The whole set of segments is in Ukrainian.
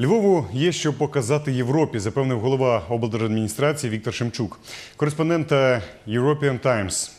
Львову є що показати Європі, запевнив голова облдержадміністрації Віктор Шемчук. Кореспондент е, European Times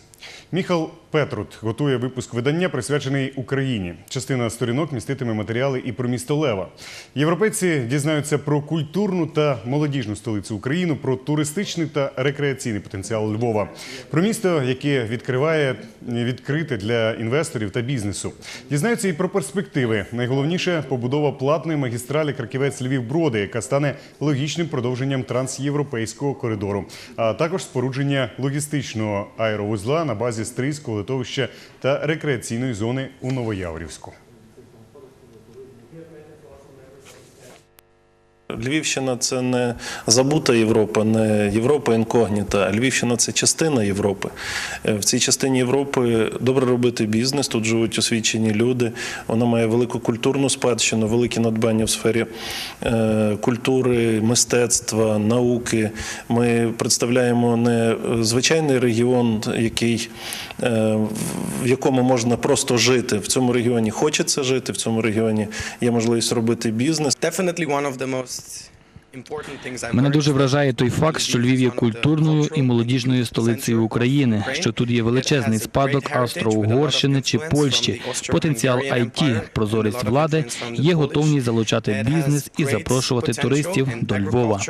Міхал Петрут готує випуск видання, присвячений Україні. Частина сторінок міститиме матеріали і про місто Лева. Європейці дізнаються про культурну та молодіжну столицю України, про туристичний та рекреаційний потенціал Львова, про місто, яке відкриває відкрите для інвесторів та бізнесу. Дізнаються і про перспективи. Найголовніше побудова платної магістралі Краківець Львів Броди, яка стане логічним продовженням трансєвропейського коридору, а також спорудження логістичного аеровузла на базі Стрийського литовища та рекреаційної зони у Новояворівську. Львівщина це не забута Європа, не Європа інкогніта. Львівщина це частина Європи. Е, В цій частині Європи добре робити бізнес. Тут живуть освічені люди. Вона має велику культурну спадщину, великі надбання в сфері е, культури, мистецтва, науки. Ми представляємо не звичайний регіон, який, е, в якому можна просто жити. В цьому регіоні хочеться жити, в цьому регіоні є можливість робити бізнес. Definitely one of the most Мене дуже вражає той факт, що Львів є культурною і молодіжною столицею України, що тут є величезний спадок Австро-Угорщини чи Польщі, потенціал IT, прозорість влади, є готовність залучати бізнес і запрошувати туристів до Львова.